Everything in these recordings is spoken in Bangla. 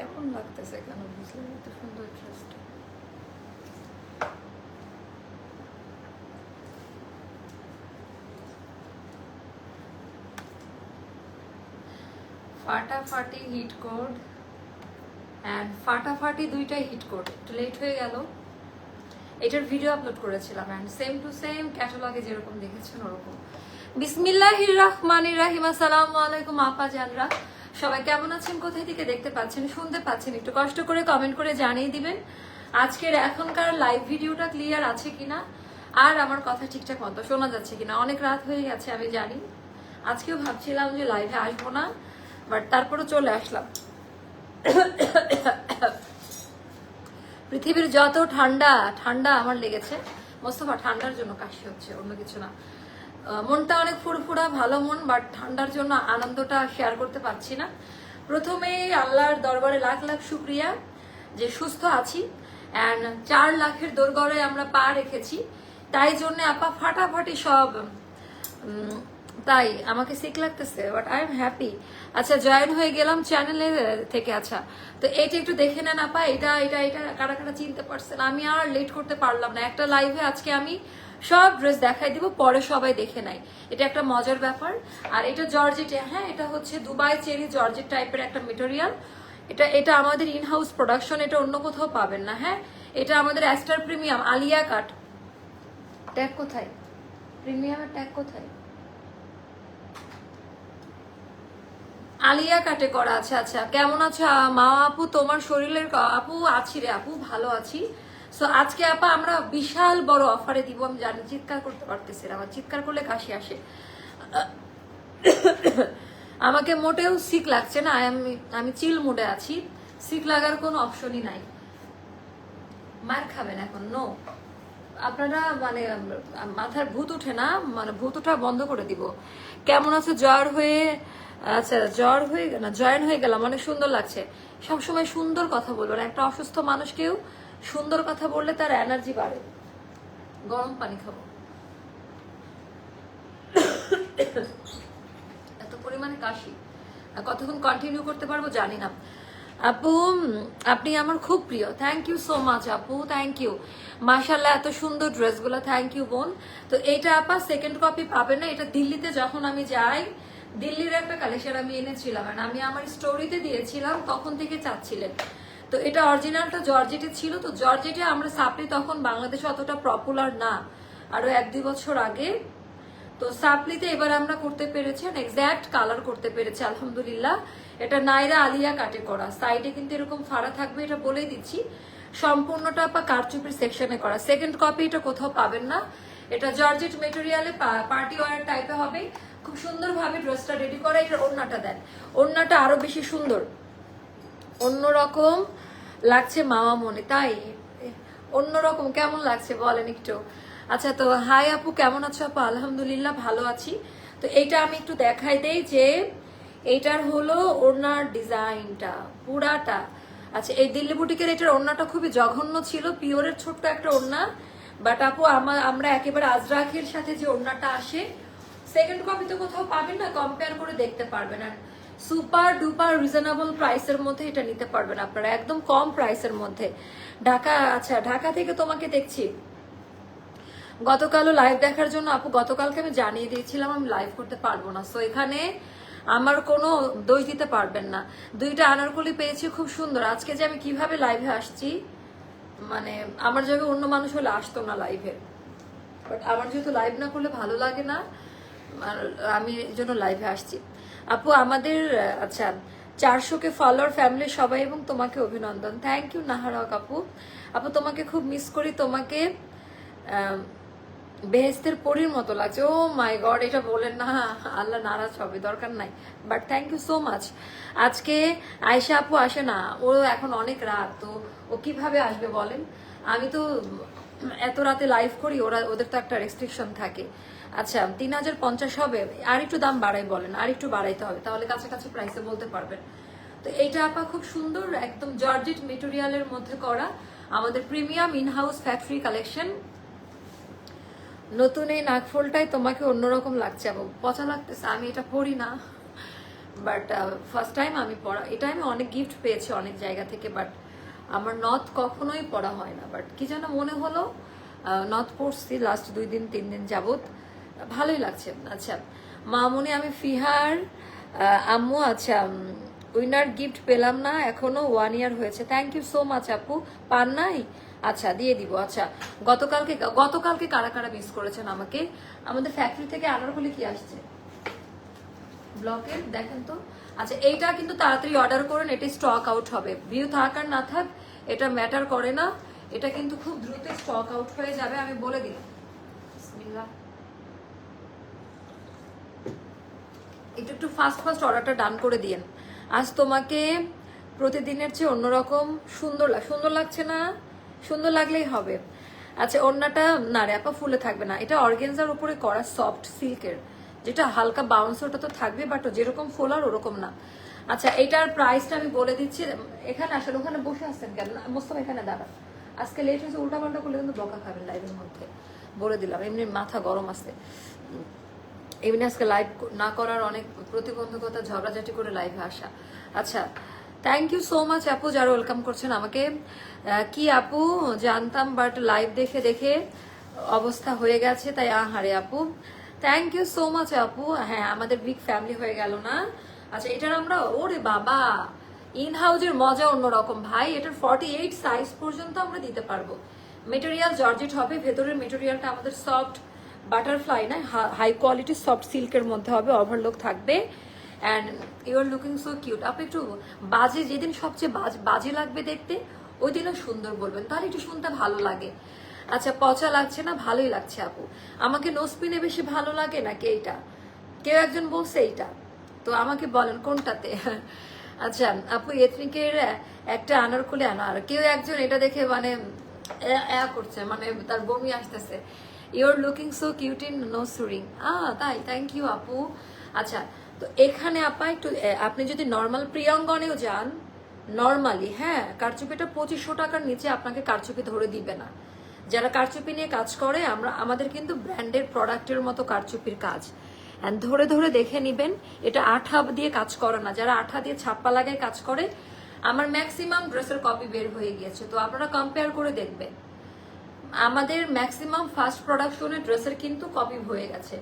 কেমন লাগতেছে কেন বুঝলাম এত সুন্দর ড্রেসটা ফাটাফাটি হিট কোড অ্যান্ড ফাটাফাটি হিট কোড একটু লেট হয়ে গেল। এটার ভিডিও আপলোড করেছিলাম অ্যান্ড সেম টু সেম ক্যাটালগে যেরকম দেখেছেন ওরকম। বিসমিল্লাহির রহমানির রাহিম, আসসালামু আলাইকুম আপা জানরা। সবাই কেমন আছেন? কোথায় থেকে দেখতে পাচ্ছেন, শুনতে পাচ্ছেন? একটু কষ্ট করে কমেন্ট করে জানিয়ে দিবেন, আজকের এখনকার লাইভ ভিডিওটা ক্লিয়ার আছে কিনা? আর আমার কথা ঠিকঠাক মতো শোনা যাচ্ছে কিনা? অনেক রাত হয়ে গেছে, আমি জানি। আজকেও ভাবছিলাম যে লাইভে আসব না বাট তারপরে চলে আসলাম। পৃথিবীর যত ঠান্ডা ঠান্ডা আমার লেগেছে, মোস্তফা, ঠান্ডার জন্য কাশি হচ্ছে, অন্য কিছু না। মনটা অনেক ফুরফুরা, ভালো মন বাট ঠান্ডার জন্য আনন্দটা শেয়ার করতে পারছি না। প্রথমেই আল্লাহর দরবারে লাখ লাখ শুক্রিয়া যে সুস্থ আছি অ্যান্ড চার লাখের দোরগড়ে আমরা পা রেখেছি। তাই জন্য আপা ফাটাফাটি সব তাই আমাকে সিক লাগতেছে বাট আই এম হ্যাপি আচ্ছা জয়েন হয়ে গেলাম চ্যানেলে থেকে আচ্ছা। তো এটা একটু দেখে নেন আপা এটা এটা এটা কারা কারা চিনতে পারছেন? আমি আর লেট করতে পারলাম না। একটা লাইভে আজকে আমি সব ড্রেস দেখাই দিব, পরে সবাই দেখে নেয়। এটা একটা মজার ব্যাপার। আর এটা জর্জেট হ্যাঁ এটা হচ্ছে দুবাই চেরি জর্জেট টাইপের একটা মেটেরিয়াল এটা এটা আমাদের ইন হাউস প্রোডাকশন এটা অন্য কোথাও পাবেন না হ্যাঁ? এটা আমাদের Aster premium Alia cut. Tag কোথায়? প্রিমিয়ামের ট্যাগ কোথায়? আলিয়া কাটে করা আছে আচ্ছা। কেমন আছো মা, আপু, তোমার শরীরের আপু, আছি রে, আপু, ভালো আছি। সো আজকে আপা, আমরা বিশাল বড় অফারে দিব। আমি জানি চিৎকার করতে পারতেছি না, আমার চিৎকার করলে কাশি আসে। আমাকে মোটেও সিক লাগছে না। আমি আমি চিল মুডে আছি। সিক লাগার কোনো অপশনই নাই। মার খাবেন এখন? নো আপনারা মানে মাথার ভূত উঠে না মানে ভূত ওঠা বন্ধ করে দিব। কেমন আছে? জ্বর হয়ে আচ্ছা জ্বর হয়ে না, জয়েন হয়ে গেলাম। অনেক সুন্দর লাগছে। সবসময় সুন্দর কথা বলবেন। একটা অসুস্থ মানুষকেও সুন্দর কথা বললে তার এনার্জি বাড়ে। গরম পানি খাব। এত পরিমাণে কাশি। কতক্ষণ কন্টিনিউ করতে পারব জানি না। আপু আপনি আমার খুব প্রিয়। থ্যাংক ইউ সো মাচ আপু থ্যাংক ইউ মাশাল্লাহ এত সুন্দর ড্রেসগুলো থ্যাংক ইউ বোন। তো এইটা আপা সেকেন্ড কপি পাবেন না। এটা দিল্লিতে যখন আমি যাই, দিল্লির একটা কালেকশন আমি এনেছিলাম। আমি আমার স্টোরিতে দিয়েছিলাম, তখন থেকে চাচ্ছিলেন। তো এটা অরিজিনালটা জর্জেটে ছিল, তো জর্জেটে আমরা সাপ্লি তখন বাংলাদেশে অতটা পপুলার না, আরও এক দুই বছর আগে। তো সাপলিতে এবার আমরা করতে পেরেছি এক্স্যাক্ট কালার করতে পেরেছি, আলহামদুলিল্লাহ। এটা নাইরা আলিয়া কাটে করা। সাইডে কিন্তু এরকম ফাড়া থাকবে, এটা বলেই দিচ্ছি। সম্পূর্ণটা বা কারচুপির সেকশনে করা। সেকেন্ড কপি এটা কোথাও পাবেন না। এটা জর্জেট মেটেরিয়ালে পার্টি ওয়ার টাইপে হবে। খুব সুন্দরভাবে ড্রেসটা রেডি করা এটা ওড়নাটা দেন। ওড়নাটা আরও বেশি সুন্দর। অন্যরকম লাগছে মামা মনে, তাই? অন্যরকম কেমন লাগছে বলেন একটু। আচ্ছা তো হাই আপু, কেমন আছো আপু? আলহামদুলিল্লাহ ভালো আছি। তো এইটা আমি একটু দেখাই দেই যে এইটার হলো ওড়নার ডিজাইনটা, পুরাটা। আচ্ছা এই দিল্লি বুটিকের এটার ওড়নাটা খুবই জঘন্য ছিল, পিওরের ছোট্ট একটা ওড়না। বাট আপু আমার একেবারে আজরাখের সাথে যে ওড়নাটা আসে সেকেন্ড কপি তো কোথাও পাবেন না কম্পেয়ার করে দেখতে পারবেন। আর সুপার ডুপার রিজনেবল প্রাইসের মধ্যে এটা নিতে পারবেন আপনারা, একদম কম প্রাইসের মধ্যে। ঢাকা আচ্ছা ঢাকা থেকে তোমাকে দেখছি। গতকালও লাইভ দেখার জন্য আপু, গতকালকে আমি জানিয়ে দিয়েছিলাম, আমি লাইভ করতে পারব না। সো এখানে আমার কোনো দোষ দিতে পারবেন না। দুইটা আনারকলি পেয়েছি, খুব সুন্দর। আজকে যে আমি কীভাবে লাইভে আসছি মানে আমার জায়গায় অন্য মানুষ হলে আসতো না লাইভে বাট আমার যেহেতু লাইভ না করলে ভালো লাগে না, আর আমি জন্য লাইভে আসছি। আপু, আমাদের আচ্ছা চারশোকে ফলোয়ার ফ্যামিলির সবাই এবং তোমাকে অভিনন্দন। থ্যাংক ইউ নাহারক আপু। আপু, তোমাকে খুব মিস করি, তোমাকে বেহেস্তের পরীর মতো লাগছে। ও মাই গড এটা বলেন না। আল্লাহ নারাজ হবে, দরকার নাই। But thank you so much আজকে আয়সা আপু আসে না, ও এখন অনেক রাত, তো ও কীভাবে আসবে বলেন? আমি তো এত রাতে লাইভ করি, ওরা, ওদের তো একটা রেস্ট্রিকশন থাকে। আচ্ছা তিন হাজার পঞ্চাশ হবে। আর একটু দাম বাড়াই বলেন, আর একটু বাড়াইতে হবে, তাহলে কাছাকাছি প্রাইসে বলতে পারবেন। তো এইটা আপা খুব সুন্দর, একদম জর্জেট মেটেরিয়ালের মধ্যে করা আমাদের premium in house factory collection নতুন এই নাকফুলটাই তোমাকে অন্যরকম লাগছে, এবং পচা লাগতেছে। আমি এটা পড়ি না বাট ফার্স্ট টাইম আমি পড়া এটা আমি অনেক গিফট পেয়েছি অনেক জায়গা থেকে বাট আমার নথ কখনোই পড়া হয় না। বাট কি যেন মনে হলো নথ পড়ছি লাস্ট দুই দিন, তিন দিন যাবত ভালোই লাগছে। আচ্ছা মামুনি, আমি ফিহার আম্মু আচ্ছা উইনার গিফট পেলাম না, এখনও ওয়ান ইয়ার হয়েছে। থ্যাংক ইউ সো মাচ আপু। পান নাই? আচ্ছা দিয়ে দিব। আচ্ছা গতকালকে গতকালকে কারা কারা মিস করেছেন আমাকে? আমাদের ফ্যাক্টরি থেকে আনারকলি কি আসছে? ব্লকের, দেখেন তো। আচ্ছা এইটা কিন্তু তাড়াতাড়ি অর্ডার করেন, এটি স্টক আউট হবে। ভিউ থাক আর না থাক, এটা ম্যাটার করে না। এটা কিন্তু খুব দ্রুত স্টক আউট হয়ে যাবে, আমি বলে দিলাম। বিসমিল্লাহ। একটু একটু ফাস্ট ফাস্ট অর্ডারটা ডান করে দিয়েন। আজ তোমাকে প্রতিদিনের চেয়ে অন্যরকম সুন্দর সুন্দর লাগছে না? সুন্দর লাগলেই হবে। আচ্ছা অন্যটা না রে আপা ফুলে থাকবে না। এটা অর্গেনজার উপরে করা সফট সিল্কের যেটা হালকা বাউন্স ওটা তো থাকবে বাট যেরকম ফোলার, ওরকম না। আচ্ছা এটার প্রাইসটা আমি বলে দিচ্ছি। এখানে আসলে ওখানে বসে আসছেন কেন? মোস্তফা, এখানে দাঁড়া আজকে লেট হয়েছে উল্টা পাল্টা করলে কিন্তু বকা খাবেন লাইভের মধ্যে। বলে দিলাম, এমনি মাথা গরম আছে। এমনি আজকে লাইভ না করার অনেক প্রতিবন্ধকতা, ঝগড়াঝাটি করে লাইভে আসা। আচ্ছা থ্যাংক ইউ সো মাচ আপু যারা ওয়েলকাম করছেন আমাকে। কি আপু? জানতাম বাট লাইভ দেখে দেখে অবস্থা হয়ে গেছে, তাই আহারে আপু। থ্যাংক ইউ সো মাচ আপু। হ্যাঁ আমাদের বিগ ফ্যামিলি হয়ে গেল না। আচ্ছা এটার আমরা, ওরে বাবা ইন হাউজের মজা অন্যরকম ভাই। এটার ফর্টি এইট সাইজ পর্যন্ত আমরা দিতে পারব। মেটেরিয়াল জর্জেট হবে, ভেতরের মেটেরিয়ালটা আমাদের সফট বাটারফ্লাই না হাই কোয়ালিটি সফট সিল্কের মধ্যে হবে ওভারলোক থাকবে। And you are looking so cute আপনি একটু বাজে, যেদিন সবচেয়ে বাজ- বাজে লাগবে দেখতে ওই দিনও সুন্দর বলবেন। তাহলে একটু শুনতে ভালো লাগে। আচ্ছা পচা লাগছে না? ভালোই লাগছে, আপু। আমাকে নোসপিনে বেশি ভালো লাগে নাকি এইটা? কেউ একজন বলছে এইটা। তো আমাকে বলেন, কোনটাতে? আচ্ছা আপু এথনিকের একটা আনার আনারকুলি আনার কেউ একজন এটা দেখে মানে করছে মানে তার বমি আসতেছে। Your looking so cute in nose সুরিং আ তাই থ্যাংক ইউ আপু। আচ্ছা তো এখানে আপা একটু আপনি যদি নর্মাল প্রিয়ঙ্গনেও যান নর্মালি হ্যাঁ কারচুপিটা পঁচিশশো টাকার নিচে আপনাকে কারচুপি ধরে দিবে না। যারা কারচুপি নিয়ে কাজ করে, আমরা, আমাদের কিন্তু ব্র্যান্ডের প্রোডাক্টের মতো কারচুপির কাজ। And ধরে ধরে দেখে নিবেন, এটা আঠা দিয়ে কাজ করে না। যারা আঠা দিয়ে ছাপ্পা লাগায় কাজ করে, আমার ম্যাক্সিমাম ড্রেসের কপি বের হয়ে গিয়েছে। তো আপনারা কম্পেয়ার করে দেখবেন। আমাদের ম্যাক্সিমাম ফার্স্ট প্রোডাকশনের ড্রেসের কিন্তু কপি হয়ে গেছে।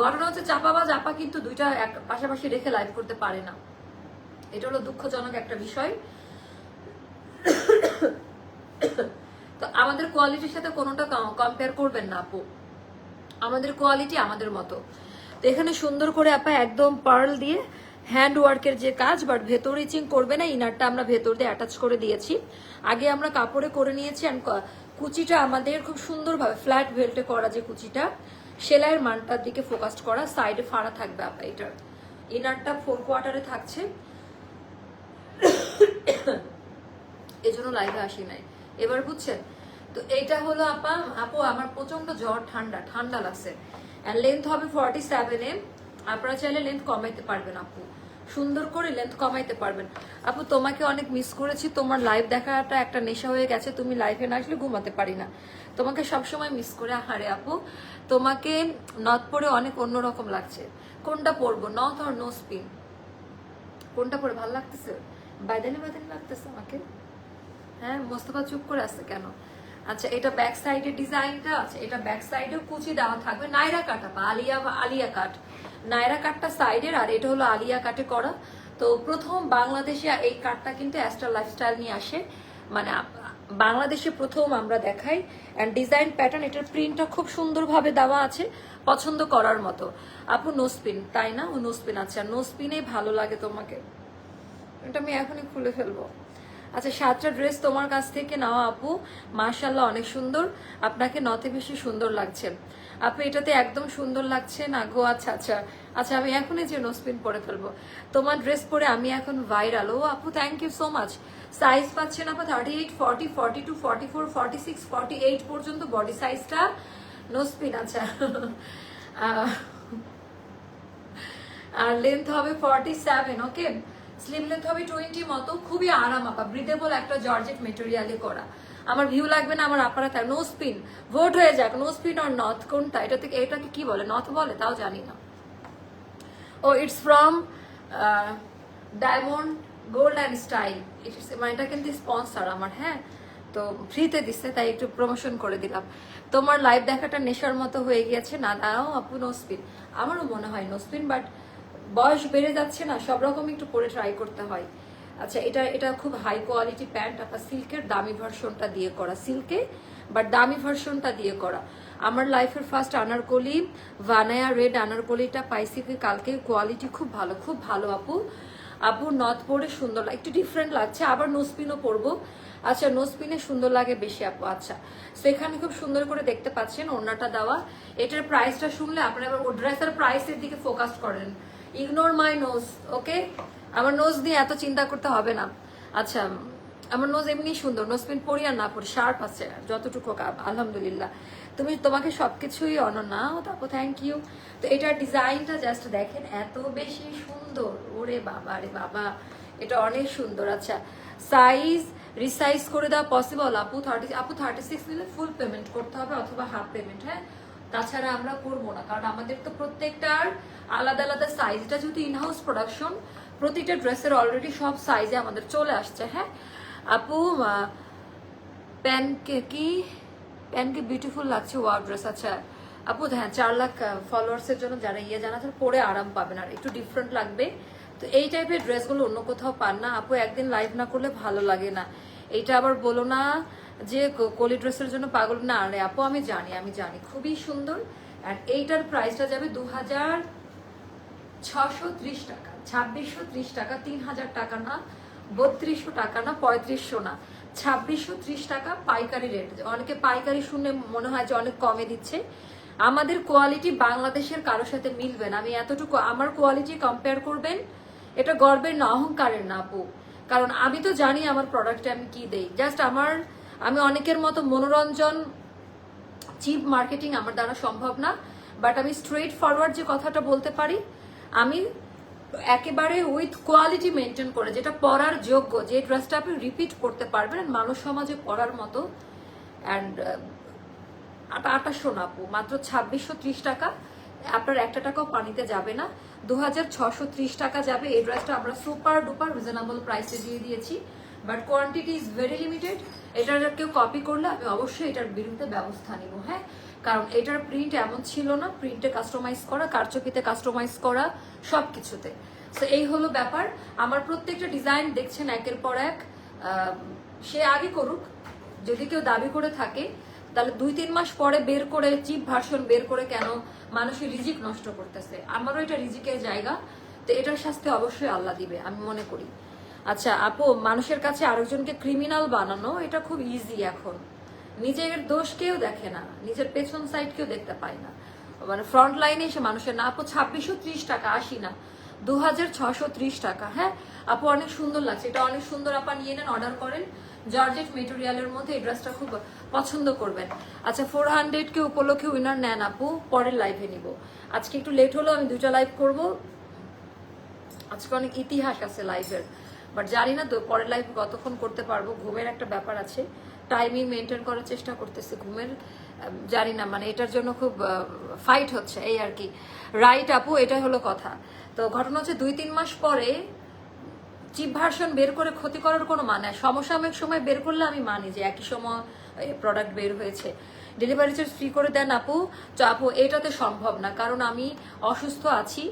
ঘটনা হচ্ছে চাপা বা চাপা কিন্তু দুইটা পাশাপাশি রেখে লাইভ করতে পারে না। এটা হলো দুঃখজনক একটা বিষয়। তো আমাদের কোয়ালিটির সাথে কোনোটা কম্পেয়ার করবেন না আপু। আমাদের কোয়ালিটি আমাদের মতো। তো এখানে সুন্দর করে আপা একদম পার্ল দিয়ে হ্যান্ড ওয়ার্কের যে কাজ বাট ভেতর ইচিং করবে না ইনারটা আমরা ভেতর দিয়ে অ্যাটাচ করে দিয়েছি। আগে আমরা কাপড়ে করে নিয়েছি অ্যান্ড কুচিটা আমাদের খুব সুন্দরভাবে ফ্ল্যাট বেল্টে করা যে কুচিটা, সেলাইয়ের মানটার দিকে ফোকাস করা সাইডে ফাড়া থাকবে আপা এটার। ইনারটা ফোর কোয়ার্টারে থাকছে। এজন্য লাইভে আসি নাই। এবার বুঝছেন? তো এইটা হলো আপা, আপু, আমার প্রচণ্ড জ্বর, ঠান্ডা ঠান্ডা লাগছে। লেন্থ হবে ফর্টি সেভেন এম আপনারা চাইলে লেন্থ কমাইতে পারবেন, আপু। সুন্দর করে লেন্থ কমাইতে পারবেন। আপু, তোমাকে অনেক মিস করেছি। তোমার লাইভ দেখাটা একটা নেশা হয়ে গেছে, তুমি লাইভে না আসলে ঘুমাতে পারি না। তোমাকে সবসময় মিস করে, আহারে আপু, তোমাকে নথ পরে অনেক অন্যরকম লাগছে। কোনটা পরবো নথ আর নো স্পিন কোনটা পরে ভালো লাগতেছে? বাইদানি বাইদানি লাগতেছে আমাকে? হ্যাঁ মোস্তফা চুপ করে আছে কেন? আচ্ছা এটা ব্যাক সাইডের ডিজাইনটা আছে, এটা ব্যাক সাইডেও কুচি দেওয়া থাকবে। নাইরা কাটা বা আলিয়া বা আলিয়া কাট নাইরা কাটটা সাইডের, আর এটা হলো আলিয়া কাটে করা। তো প্রথম বাংলাদেশে এই কাটটা কিন্তু অ্যাস্ট্রা লাইফস্টাইল নিয়ে আসে। মানে বাংলাদেশে প্রথম আমরা দেখাই। অ্যান্ড ডিজাইন প্যাটার্ন এটার প্রিন্টটা খুব সুন্দরভাবে দেওয়া আছে, পছন্দ করার মতো। আপু নোসপিন তাই না? ও নোসপিন আছে। আর নোসপিনে ভালো লাগে তোমাকে। এটা আমি এখনই খুলে ফেলব। আচ্ছা সাতটা ড্রেস তোমার কাছ থেকে নেওয়া আপু। মার্শাল্লাহ অনেক সুন্দর। আপনাকে নতে বেশি সুন্দর লাগছে। আপু, এটাতে একদম সুন্দর লাগছে না? গো আচ্ছা আচ্ছা। আচ্ছা আমি এখনই যে নোসপিন পরে ফেলব। তোমার ড্রেস পরে আমি এখন ভাইরাল ও আপু thank you so much size পাচ্ছেন আপু thirty eight forty forty two forty four forty six forty eight পর্যন্ত বডি সাইজটা নোসপিন আচ্ছা আর লেন্থ হবে forty seven okay slim length হবে টোয়েন্টি মতো, খুবই আরাম আপা ব্রিদেবল একটা জর্জেট মেটেরিয়ালে করা। আমার ভিউ লাগবে না, আমার আপারা তাই নো স্পিন ভোট হয়ে যাক নো স্পিন আর নথ কোনটা? এটা থেকে, এটাকে কি বলে? নথ বলে, তাও জানি না। ও it's from diamond gold and style it's মানে এটা কিন্তু স্পন্সর আমার হ্যাঁ? তো ফ্রিতে দিচ্ছে তাই একটু প্রমোশন করে দিলাম। তোমার লাইভ দেখাটা নেশার মতো হয়ে গিয়েছে, না, দাঁড়াও আপু নোসপিন আমারও মনে হয় নোসপিন বাট বয়স বেড়ে যাচ্ছে না, সব রকম একটু পরে ট্রাই করতে হয়। আচ্ছা এটা এটা খুব হাই কোয়ালিটি প্যান্ট আপনার সিল্কের দামি ভার্সনটা দিয়ে করা সিল্কে বাট দামি ভার্সনটা দিয়ে করা। আমার লাইফের ফার্স্ট আনারকলি ভানায়া রেড আনারকলিটা পাইছি কালকে কোয়ালিটি খুব ভালো খুব ভালো আপু। আপু নথ পরে সুন্দর একটু ডিফারেন্ট লাগছে, আবার নোসপিনও পরবো। আচ্ছা নোসপিনে সুন্দর লাগে বেশি আপু আচ্ছা। তো এখানে খুব সুন্দর করে দেখতে পাচ্ছেন ওড়নাটা দেওয়া। এটার প্রাইসটা শুনলে আপনারা এবার ড্রেসের প্রাইসের দিকে ফোকাস করেন। ইগনোর মাই নোজ ওকে আমার নোজ দিয়ে এত চিন্তা করতে হবে না। আচ্ছা আমার নোজ এমনি সুন্দর নোজ পিন পরি আর না পরি শার্প আছে, যতটুকু আলহামদুলিল্লাহ। তুমি তোমাকে সবকিছুই অনন্যা তারপর থ্যাংক ইউ তো এটার ডিজাইনটা জাস্ট দেখেন, এত বেশি সুন্দর। ওরে বাবা, রে বাবা, এটা অনেক সুন্দর আচ্ছা। সাইজ রিসাইজ করে দেওয়া পসিবল আপু থার্টি আপু থার্টি সিক্স নিলে ফুল পেমেন্ট করতে হবে, অথবা হাফ পেমেন্ট হ্যাঁ? তাছাড়া আমরা করব না, কারণ আমাদের তো প্রত্যেকটার আলাদা আলাদা সাইজ এটা যেহেতু ইনহাউস প্রোডাকশন প্রতিটা ড্রেসের অলরেডি সব সাইজে আমাদের চলে আসছে হ্যাঁ? আপু প্যানকে কি প্যানকে বিউটিফুল লাগছে ওয়ার ড্রেস আচ্ছা। আপু হ্যাঁ চার লাখ ফলোয়ার্সের জন্য যারা ইয়ে জানা তারা পরে আরাম পাবেন, আর একটু ডিফারেন্ট লাগবে। তো এই টাইপের ড্রেসগুলো অন্য কোথাও পান না। আপু, একদিন লাইভ না করলে ভালো লাগে না। এইটা আবার বলো না যে কোলি ড্রেসের জন্য পাগল। না আরে আপু, আমি জানি আমি জানি। খুবই সুন্দর। আর এইটার প্রাইসটা যাবে দু হাজার ছশো ত্রিশ টাকা, ছাব্বিশশো ত্রিশ টাকা তিন হাজার টাকা না, বত্রিশশো টাকা না, পঁয়ত্রিশশো না, ছাব্বিশশো ত্রিশ টাকা পাইকারি রেট। অনেকে পাইকারি শুনে মনে হয় যে অনেক কমে দিচ্ছে। আমাদের কোয়ালিটি বাংলাদেশের কারোর সাথে মিলবে না। আমি এতটুকু আমার কোয়ালিটি কম্পেয়ার করবেন, এটা গর্বের না, অহংকারের না, আপু। কারণ আমি তো জানি আমার প্রোডাক্টে আমি কি দেই। জাস্ট আমার আমি অনেকের মতো মনোরঞ্জন, চিপ মার্কেটিং আমার দ্বারা সম্ভব না বাট আমি স্ট্রেট ফরওয়ার্ড যে কথাটা বলতে পারি, আমি একেবারে উইথ কোয়ালিটি মেনটেন করে, যেটা পরার যোগ্য, যে ড্রেসটা আপনি রিপিট করতে পারবেন মানুষ সমাজে পরার মতো অ্যান্ড আটা আটাশো না আপু, মাত্র ছাব্বিশশো ত্রিশ টাকা, আপনার একটা টাকাও পানিতে যাবে না দু হাজার ছশো ত্রিশ টাকা যাবে, এই ড্রেসটা আমরা সুপার ডুপার রিজনেবল প্রাইসে দিয়ে দিয়েছি but quantity is very limited এটার কেউ কপি করলে আমি অবশ্যই এটার বিরুদ্ধে ব্যবস্থা নিব হ্যাঁ? কারণ এটার প্রিন্ট এমন ছিল না প্রিন্টে কাস্টমাইজ করা, কারচুপিতে কাস্টমাইজ করা সব কিছুতে তো এই হলো ব্যাপার। আমার প্রত্যেকটা ডিজাইন দেখছেন একের পর এক। সে আগে করুক। যদি কেউ দাবি করে থাকে, তাহলে দুই তিন মাস পরে বের করে চিপ ভার্সন বের করে কেন মানুষের রিজিক নষ্ট করতেছে? আমারও এটা রিজিকের জায়গা। তো এটার শাস্তি অবশ্যই আল্লাহ দিবে, আমি মনে করি। আচ্ছা আপু, মানুষের কাছে আরেকজনকে ক্রিমিনাল বানানো, এটা খুব ইজি এখন। নিজের দোষ কেউ দেখে না, নিজের পেছন সাইড কেউ দেখতে পায় না। মানে ফ্রন্ট লাইনে এসে মানুষের না, আপু, ছাব্বিশশো ত্রিশ টাকা আসি না দু হাজার ছশো ত্রিশ টাকা হ্যাঁ? আপু, অনেক সুন্দর লাগছে, এটা অনেক সুন্দর, আপা, নিয়ে নেন অর্ডার করেন। জর্জেট মেটেরিয়ালের মধ্যে এই ড্রেসটা খুব পছন্দ করবেন। আচ্ছা ফোর হান্ড্রেড কে উপলক্ষে উইনার নেন, আপু, পরের লাইভে নিব। আজকে একটু লেট হলো আমি দুটা লাইভ করব। আজকে অনেক ইতিহাস আছে লাইভের বাট জানি না, তো পরের লাইফ কতক্ষণ করতে পারব, ঘুমের একটা ব্যাপার আছে। টাইমিং মেনটেন করার চেষ্টা করতেছি ঘুমের। জানি না মানে এটার জন্য খুব ফাইট হচ্ছে, এই আর কি। রাইট আপু, এটাই হলো কথা। তো ঘটনা হচ্ছে দুই তিন মাস পরে চিপ ভার্সন বের করে ক্ষতি করার কোনো মানে? সমসাময়িক সময় বের করলে আমি মানি যে একই সময় প্রোডাক্ট বের হয়েছে। ডেলিভারি চার্জ ফ্রি করে দেন আপু। তো আপু, এটাতে সম্ভব না, কারণ আমি অসুস্থ আছি।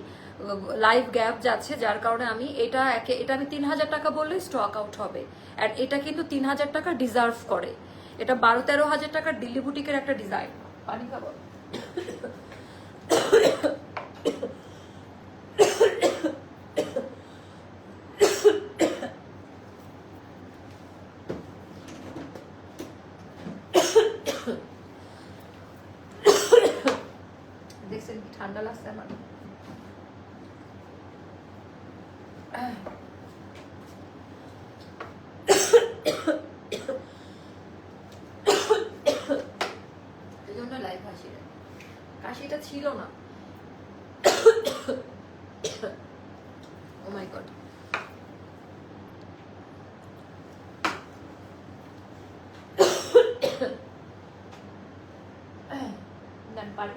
লাইভ গ্যাপ যাচ্ছে, যার কারণে আমি এটা একে এটা আমি তিন হাজার টাকা বললে স্টক আউট হবে। আর এটা কিন্তু তিন হাজার টাকা ডিজার্ভ করে। এটা বারো তেরো হাজার টাকার দিল্লি বুটিকের একটা ডিজাইন পানি দেখছেন ঠান্ডা লাগছে আমার। এই জন্য লাইভ হাসি কাশিটা ছিল না। ও মাই গড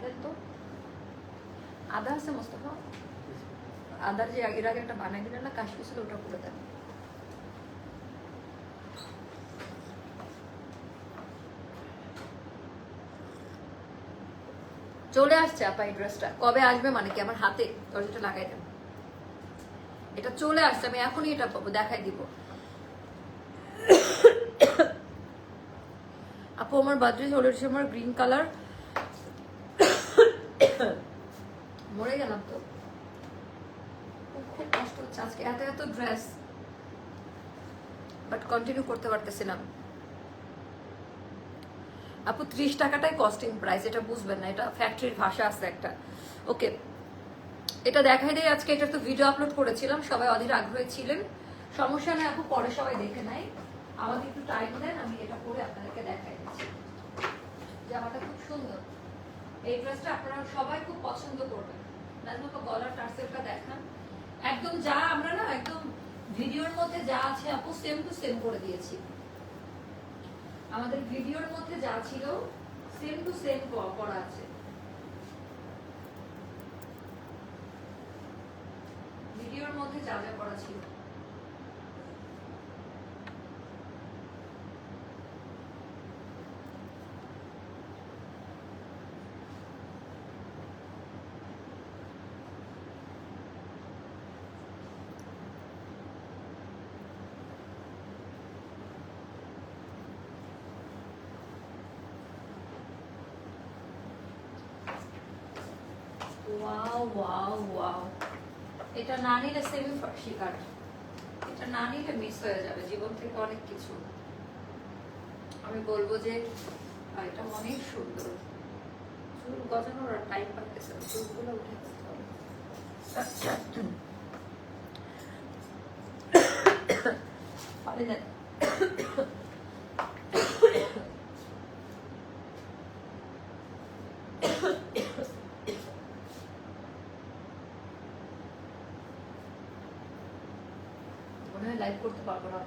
দেন তো। আদা আছে, মোস্তফা? আদার যে আগের আগে একটা বানাই দিলেন না কাশ্মীর ছিল ওটা করে দেন চলে আসছে আপা এই ড্রেসটা কবে আসবে মানে কি? আমার হাতে দরজাটা লাগাই দেন। এটা চলে আসছে, আমি এখনই এটা পাবো, দেখাই দিব। আপু, আমার বার্থডে চলে এসেছে আমার গ্রিন কালার মরে গেলাম তো। কষ্ট হচ্ছে। আজকে এত এত ড্রেস বাট কন্টিনিউ করতে পারতেছিলাম। আপু, ত্রিশ টাকাটাই কস্টিং প্রাইস এটা বুঝবেন না, এটা ফ্যাক্টরির ভাষা আছে একটা। ওকে এটা দেখাই দেয় আজকে এটা তো ভিডিও আপলোড করেছিলাম, সবাই অধীর আগ্রহী ছিলেন। সমস্যা নেই আপু, পরে সবাই দেখে নেয়। আমাকে একটু টাইম দেন, আমি এটা পরে আপনাদেরকে দেখাই দিচ্ছি। জামাটা খুব সুন্দর। এই ড্রেসটা আপনারা সবাই খুব পছন্দ করবেন। নাজমা গলার টার্সেলটা দেখান। একদম যা আমরা না একদম ভিডিওর মধ্যে যা আছে আপু সেম টু সেম করে দিয়েছি। আমাদের ভিডিওর মধ্যে যা ছিল সেম টু সেম করা আছে। ভিডিওর মধ্যে যা যা করা ছিল। ওয়াও ওয়াও ওয়াও এটা না নিলে সেমি শিকার। এটা না নিলে মিস হয়ে যাবে। জীবন থেকে অনেক কিছু। আমি বলব যে এটা অনেক সুন্দর। চুল গজানোর টাইম পাচ্ছে চুলগুলো উঠে পারে মনে হয় লাইভ করতে পারব না।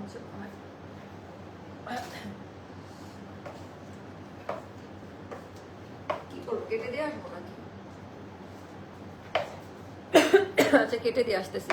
হচ্ছে কি করব, কেটে দিয়ে আসব নাকি? আচ্ছা কেটে দিয়ে আসতেছি।